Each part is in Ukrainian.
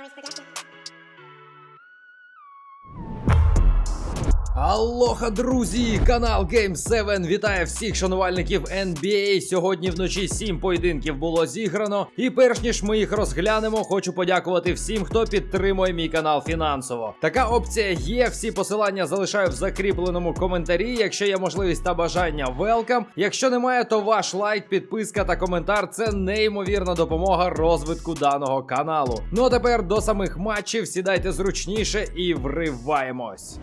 Mars Production. Алоха, друзі! Канал Game 7 вітає всіх шанувальників NBA. Сьогодні вночі сім поєдинків було зіграно. І перш ніж ми їх розглянемо, хочу подякувати всім, хто підтримує мій канал фінансово. Така опція є. Всі посилання залишаю в закріпленому коментарі. Якщо є можливість та бажання, welcome. Якщо немає, то ваш лайк, підписка та коментар це неймовірна допомога розвитку даного каналу. Ну а тепер до самих матчів сідайте зручніше і вриваємось.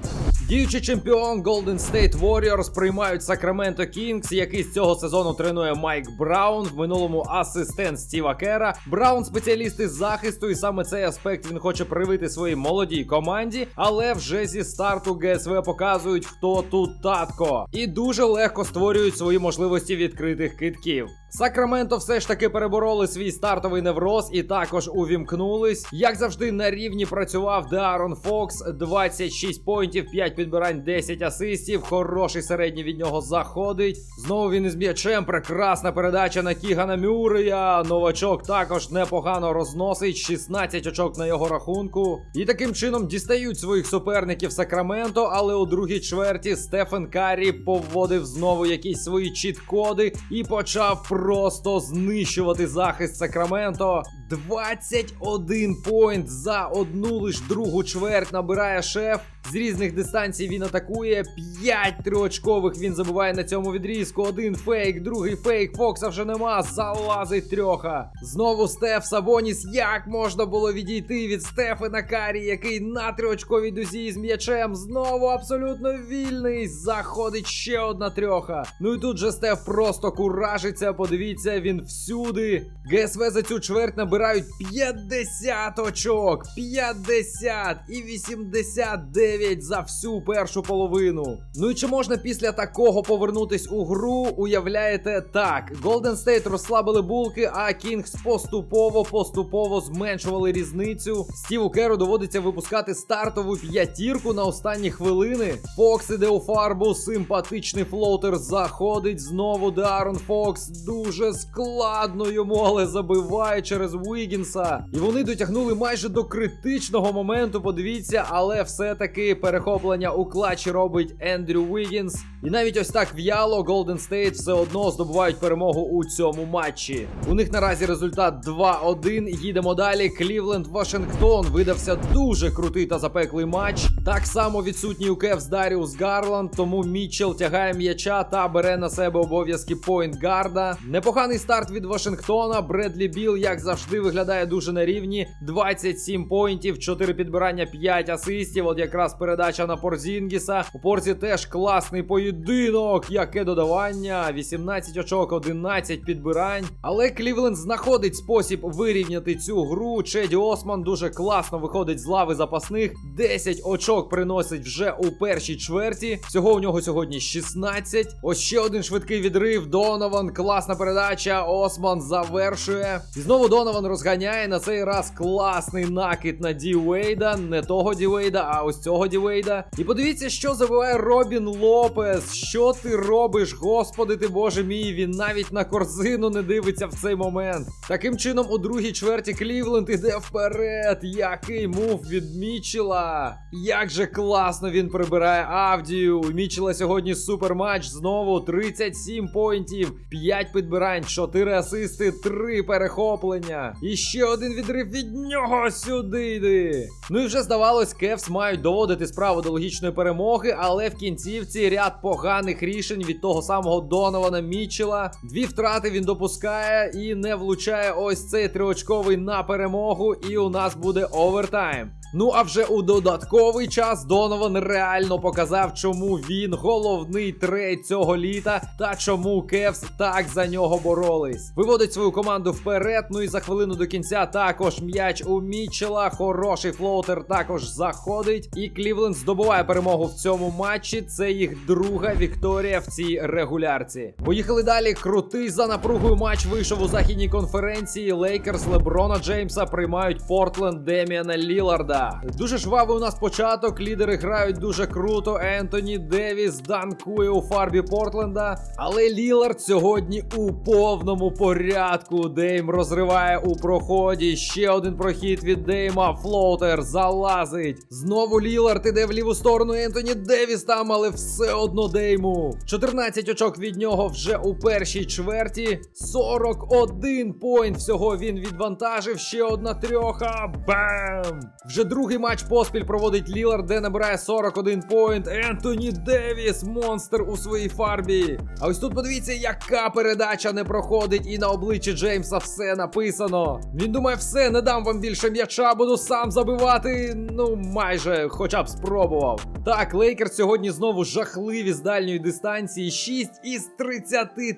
Діючий чемпіон Golden State Warriors приймають Сакраменто Кінгс, який з цього сезону тренує Майк Браун. В минулому асистент Стіва Кера. Браун спеціаліст із захисту, і саме цей аспект він хоче привити своїй молодій команді. Але вже зі старту ГСВ показують, хто тут татко, і дуже легко створюють свої можливості відкритих китків. Сакраменто все ж таки перебороли свій стартовий невроз і також увімкнулись. Як завжди, на рівні працював Деарон Фокс, 26 поінтів, 5 підбирань, 10 асистів. Хороший середній від нього заходить. Знову він із м'ячем. Прекрасна передача на Кігана Мюррея. Новачок також непогано розносить. 16 очок на його рахунку. І таким чином дістають своїх суперників Сакраменто, але у другій чверті Стефен Каррі поводив знову якісь свої чіт-коди і почав просто знищувати захист Сакраменто. 21 поінт за одну лиш другу чверть набирає шеф. З різних дистанцій він атакує. 5 триочкових він забуває на цьому відрізку. Один фейк, другий фейк. Фокса вже нема. Залазить трьоха. Знову Стеф Сабоніс. Як можна було відійти від Стефена Карі, який на триочковій дузі з м'ячем. Знову абсолютно вільний. Заходить ще одна трьоха. Ну і тут же Стеф просто куражиться. Подивіться, він всюди. ГСВ за цю чверть набирають 50 очок. 50 і 89 за всю першу половину. Ну і чи можна після такого повернутись у гру? Уявляєте, так. Golden State розслабили булки, а Кінгс поступово поступово зменшували різницю. Стіву Керу доводиться випускати стартову п'ятірку на останні хвилини. Фокс іде у фарбу, симпатичний флоутер заходить. Знову Дарон Фокс. Дуже складно йому, але забиває через Уігінса. І вони дотягнули майже до критичного моменту. Подивіться, але все-таки перехоплення у клатчі робить Ендрю Уігінс. І навіть ось так в'яло Golden State все одно здобувають перемогу у цьому матчі. У них наразі результат 2-1. Їдемо далі. Клівленд Вашингтон видався дуже крутий та запеклий матч. Так само відсутній у Кевс Даріус Гарланд, тому Мітчелл тягає м'яча та бере на себе обов'язки поінтгарда. Непоганий старт від Вашингтона. Бредлі Біл, як завжди, виглядає дуже на рівні. 27 поінтів, 4 підбирання, 5 асистів. От якраз передача на Порзінгіса. У Порзі теж класний поєдинок. Яке додавання? 18 очок, 11 підбирань. Але Клівленд знаходить спосіб вирівняти цю гру. Чеді Осман дуже класно виходить з лави запасних. 10 очок приносить вже у першій чверті. Всього у нього сьогодні 16. Ось ще один швидкий відрив. Донован, класна передача. Осман завершує. І знову Донован розганяє. На цей раз класний накид на Ді Уейда. Не того Ді Уейда, а ось цього Ді Уейда. І подивіться, що забиває Робін Лопес. Що ти робиш, господи ти боже мій? Він навіть на корзину не дивиться в цей момент. Таким чином, у другій чверті Клівленд іде вперед. Який мув від Мічела. Як же класно він прибирає Авдію. У Мічела сьогодні суперматч. Знову 37 поінтів, 5 підбирань, 4 асисти, 3 перехоплення. І ще один відрив від нього сюди йди. Ну і вже здавалось, Кевс мають доводити справу до логічної перемоги, але в кінцівці ряд поганих рішень від того самого Донована Мічела. Дві втрати він допускає і не влучає ось цей триочковий на перемогу. І у нас буде овертайм. Ну а вже у додатковий час Донован реально показав, чому він головний трейд цього літа та чому Кевс так за нього боролись. Виводить свою команду вперед. Ну і за хвилину до кінця також м'яч у Мічела. Хороший флоутер також заходить. І Клівленд здобуває перемогу в цьому матчі. Це їх друга вікторія в цій регулярці. Поїхали далі. Крутий за напругою матч вийшов у західній конференції. Лейкерс Леброна Джеймса приймають Портленд Деміана Ліларда. Дуже жвавий у нас початок. Лідери грають дуже круто. Ентоні Девіс данкує у фарбі Портленда. Але Лілард сьогодні у повному порядку. Дейм розриває у проході. Ще один прохід від Дейма. Флоутер залазить. Знову Лілард іде в ліву сторону. Ентоні Девіс там, але все одно Дейму. 14 очок від нього вже у першій чверті. 41 поінт. Всього він відвантажив. Ще одна трьоха. Бам! Вже другий матч поспіль проводить Лілард, де набирає 41 поінт. Ентоні Девіс, монстр у своїй фарбі. А ось тут подивіться, яка передача не проходить, і на обличчі Джеймса все написано. Він думає, все, не дам вам більше м'яча, буду сам забивати. Ну, майже, хоча б спробував. Так, Лейкер сьогодні знову жахливі з дальньої дистанції. 6 із 33.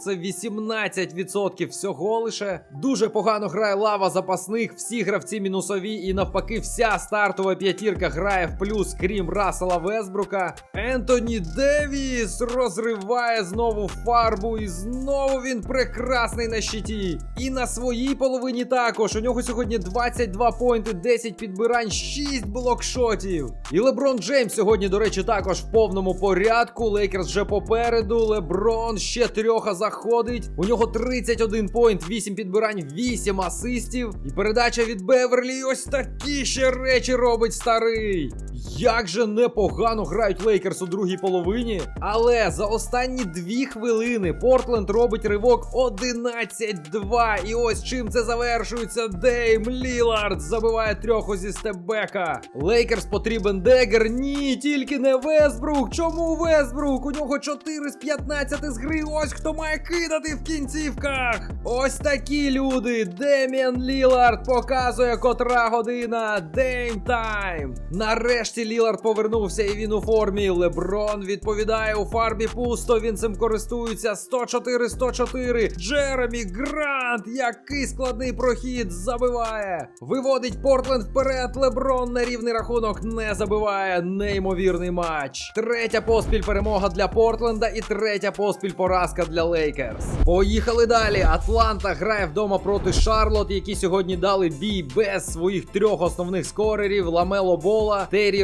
Це 18% всього лише. Дуже погано грає лава запасних. Всі гравці мінусові, і навпаки, вся стартова п'ятірка грає в плюс, крім Расела Весбрука. Ентоні Девіс розриває знову фарбу, і знову він прекрасний на щиті. І на своїй половині також. У нього сьогодні 22 поінти, 10 підбирань, 6 блокшотів. І Леброн Джеймс сьогодні, до речі, також в повному порядку. Лейкерс вже попереду. Леброн ще трьоха заходить. У нього 31 поінт, 8 підбирань, 8 асистів. І передача від Беверлі. Ось такі ще речі робить старий. Як же непогано грають Лейкерс у другій половині. Але за останні дві хвилини Портленд робить ривок 11-2. І ось чим це завершується. Дейм Лілард забиває трьох зі стебека. Лейкерс потрібен дегер. Ні, тільки не Весбрук. Чому Весбрук? У нього 4 з 15 з гри. Ось хто має кидати в кінцівках. Ось такі люди. Деміан Лілард показує котра година. Дейм тайм. Нарешті Лілард повернувся і він у формі. Леброн відповідає у фарбі пусто. Він цим користується. 104-104. Джеремі Грант. Який складний прохід забиває. Виводить Портленд вперед. Леброн на рівний рахунок не забиває. Неймовірний матч. Третя поспіль перемога для Портленда і третя поспіль поразка для Лейкерс. Поїхали далі. Атланта грає вдома проти Шарлот, які сьогодні дали бій без своїх трьох основних скорерів: Ламело Бола, Террі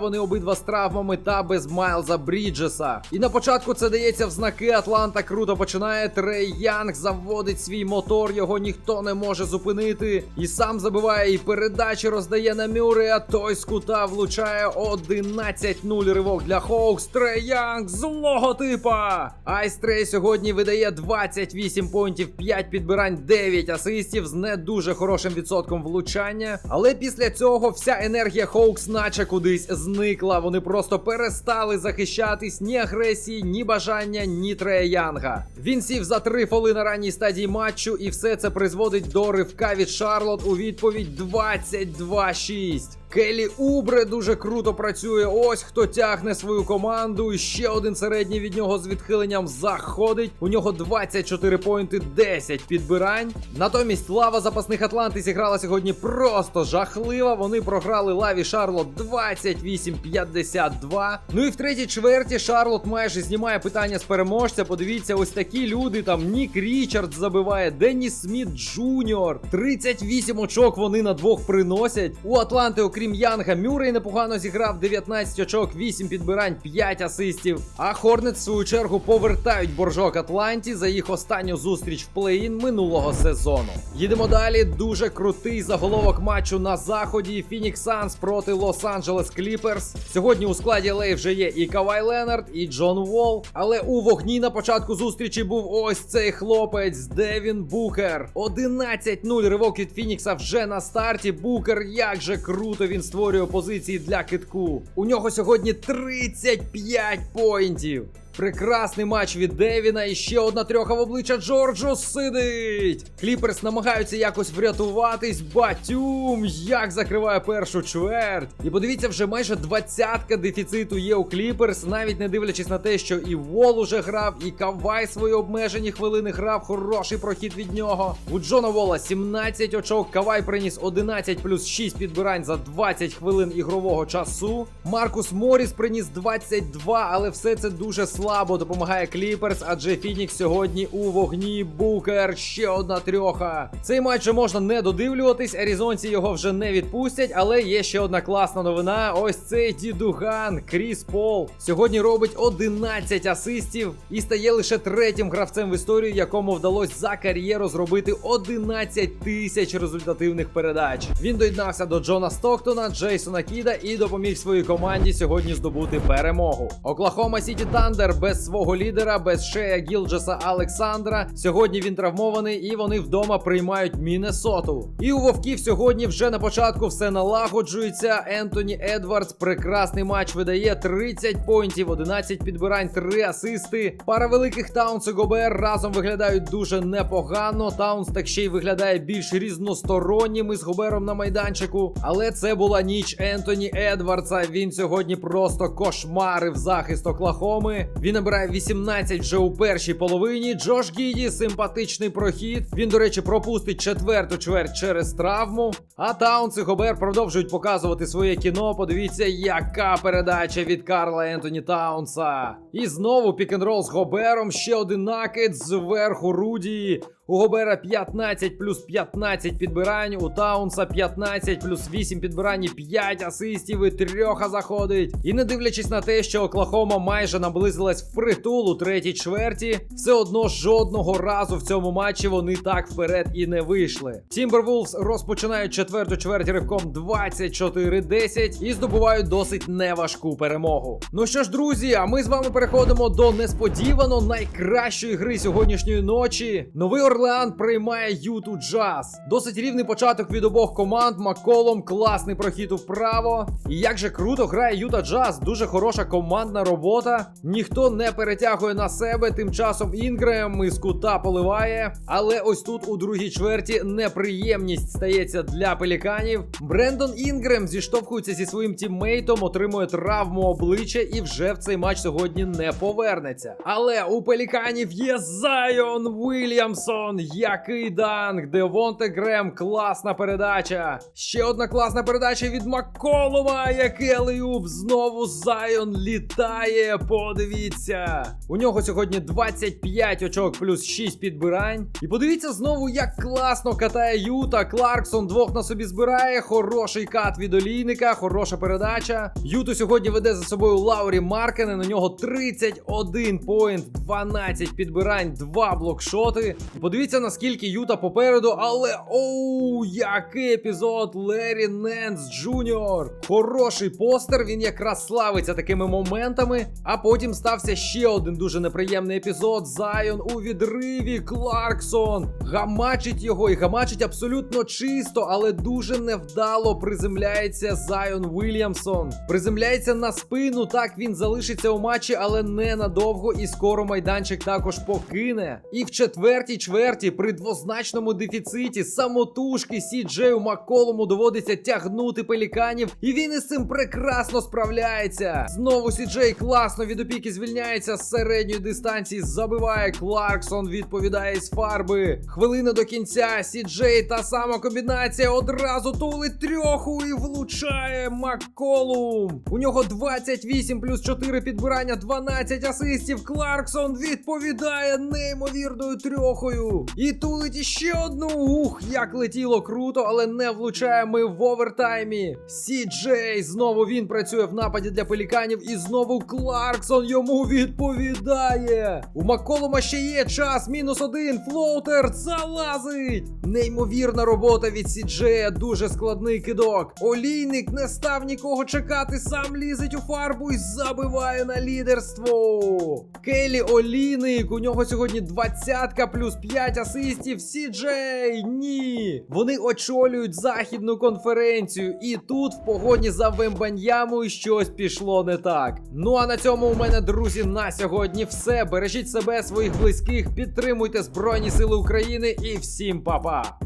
Вони обидва з травмами та без Майлза Бріджеса. І на початку це дається в знаки. Атланта круто починає. Трей Янг заводить свій мотор, його ніхто не може зупинити. І сам забиває і передачі роздає на Мюррея. а Той з кута влучає 11-0 ривок для Хоукс. Трей Янг злого типа. Айс Трей сьогодні видає 28 поінтів, 5 підбирань, 9 асистів з не дуже хорошим відсотком влучання. Але після цього вся енергія Хоукс наче кудись зникла. Вони просто перестали захищатись ні агресії, ні бажання, ні Трея Янга. Він сів за три фоли на ранній стадії матчу, і все це призводить до ривка від Шарлот у відповідь 22-6. Келі Убре дуже круто працює. Ось хто тягне свою команду. І ще один середній від нього з відхиленням заходить. У нього 24 поінти, 10 підбирань. Натомість лава запасних Атланти зіграла сьогодні просто жахлива. Вони програли лаві Шарлот 28-52. Ну і в третій чверті Шарлот майже знімає питання з переможця. Подивіться, ось такі люди. Там Нік Річард забиває, Денніс Сміт Джуніор. 38 очок вони на двох приносять. У Атланти, окрім Янга, Мюррей непогано зіграв 19 очок, 8 підбирань, 5 асистів. А Хорнет, в свою чергу, повертають боржок Атланті за їх останню зустріч в плей-ін минулого сезону. Їдемо далі. Дуже крутий заголовок матчу на заході. Фінікс Санс проти Лос-Анджелес Кліперс. Сьогодні у складі Лей вже є і Кавай Ленард, і Джон Уолл. Але у вогні на початку зустрічі був ось цей хлопець Девін Букер. 11-0 ривок від Фінікса вже на старті. Букер, як же круто він створює позиції для китку. У нього сьогодні 35 поінтів. Прекрасний матч від Девіна. І ще одна трьоха в обличчя Джорджу сидить. Кліперс намагаються якось врятуватись. Батюм як закриває першу чверть. І подивіться, вже майже двадцятка дефіциту є у Кліперс, навіть не дивлячись на те, що і Вол уже грав, і Кавай свої обмежені хвилини грав. Хороший прохід від нього. У Джона Вола 17 очок. Кавай приніс 11 плюс 6 підбирань за 20 хвилин ігрового часу. Маркус Моріс приніс 22, але все це дуже слабо допомагає Кліперс, адже Фінікс сьогодні у вогні. Букер ще одна трьоха. Цей матч можна не додивлюватись. Арізонці його вже не відпустять, але є ще одна класна новина. Ось цей дідуган Кріс Пол. Сьогодні робить 11 асистів і стає лише третім гравцем в історії, якому вдалося за кар'єру зробити 11 тисяч результативних передач. Він доєднався до Джона Стоктона, Джейсона Кіда і допоміг своїй команді сьогодні здобути перемогу. Оклахома Сіті Тандер без свого лідера, без Шея Гілджеса Олександра. Сьогодні він травмований, і вони вдома приймають Міннесоту. І у Вовків сьогодні вже на початку все налагоджується. Ентоні Едвардс прекрасний матч видає 30 поінтів, 11 підбирань, 3 асисти. Пара великих Таунс і Гобер разом виглядають дуже непогано. Таунс так ще й виглядає більш різностороннім із Гобером на майданчику. Але це була ніч Ентоні Едвардса. Він сьогодні просто кошмарив захист Оклахоми. Він набирає 18 вже у першій половині. Джош Гіді симпатичний прохід. Він, до речі, пропустить четверту чверть через травму. А Таунс і Гобер продовжують показувати своє кіно. Подивіться, яка передача від Карла Ентоні Таунса. І знову пік-н-рол з Гобером. Ще один накид зверху Руді. У Гобера 15 плюс 15 підбирань, у Таунса 15 плюс 8 підбирань, і 5 асистів і трьоха заходить. І не дивлячись на те, що Оклахома майже наблизилась в притул у третій чверті, все одно жодного разу в цьому матчі вони так вперед і не вийшли. Тімбервулфс розпочинають четверту чверть ривком 24-10 і здобувають досить неважку перемогу. Ну що ж, друзі, а ми з вами переходимо до несподівано найкращої гри сьогоднішньої ночі. Новий Орлеан приймає Юту Джаз. Досить рівний початок від обох команд. Маколом класний прохід вправо. І як же круто грає Юта Джаз. Дуже хороша командна робота. Ніхто не перетягує на себе. Тим часом Інгрем із кута поливає. Але ось тут у другій чверті неприємність стається для пеліканів. Брендон Інгрем зіштовхується зі своїм тіммейтом, отримує травму обличчя і вже в цей матч сьогодні не повернеться. Але у пеліканів є Зайон Вільямсон. Який данк! Девонте Грем, класна передача. Ще одна класна передача від Макколума. Який алеюб. Знову Зайон літає. Подивіться. У нього сьогодні 25 очок плюс 6 підбирань. І подивіться знову, як класно катає Юта. Кларксон двох на собі збирає. Хороший кат від олійника, хороша передача. Юту сьогодні веде за собою Лаурі Маркене. На нього 31 поінт, 12 підбирань, 2 блокшоти. Подивіться, наскільки Юта попереду, але оу, який епізод Лері Ненс Джуніор. Хороший постер. Він якраз славиться такими моментами. А потім стався ще один дуже неприємний епізод. Зайон у відриві. Кларксон гамачить його і гамачить абсолютно чисто, але дуже невдало приземляється Зайон Вільямсон. Приземляється на спину. Так він залишиться у матчі, але не надовго. І скоро майданчик також покине. І в четвертій чверті при двозначному дефіциті самотужки Сіджею Макколому доводиться тягнути пеліканів, і він із цим прекрасно справляється. Знову Сіджей класно від опіки звільняється з середньої дистанції, забиває Кларксон, відповідає з фарби. Хвилина до кінця. Сіджей та сама комбінація одразу тулить трьоху і влучає Макколум. У нього 28 плюс 4 підбирання, 12 асистів. Кларксон відповідає неймовірною трьохою. І тулить іще одну. Ух, як летіло круто, але не влучає ми в овертаймі. Сі-Джей, знову він працює в нападі для пеліканів, і знову Кларксон йому відповідає. У Макколума ще є час. Мінус один. Флоутер залазить. Неймовірна робота від Сі-Джея, дуже складний кидок. Олійник не став нікого чекати, сам лізить у фарбу і забиває на лідерство. Келі Олійник, у нього сьогодні двадцятка плюс 5 5 асистів. Сіджей! Ні! Вони очолюють західну конференцію, і тут в погоні за Вембаньямою щось пішло не так. Ну а на цьому у мене, друзі, на сьогодні все. Бережіть себе, своїх близьких, підтримуйте Збройні Сили України і всім па-па!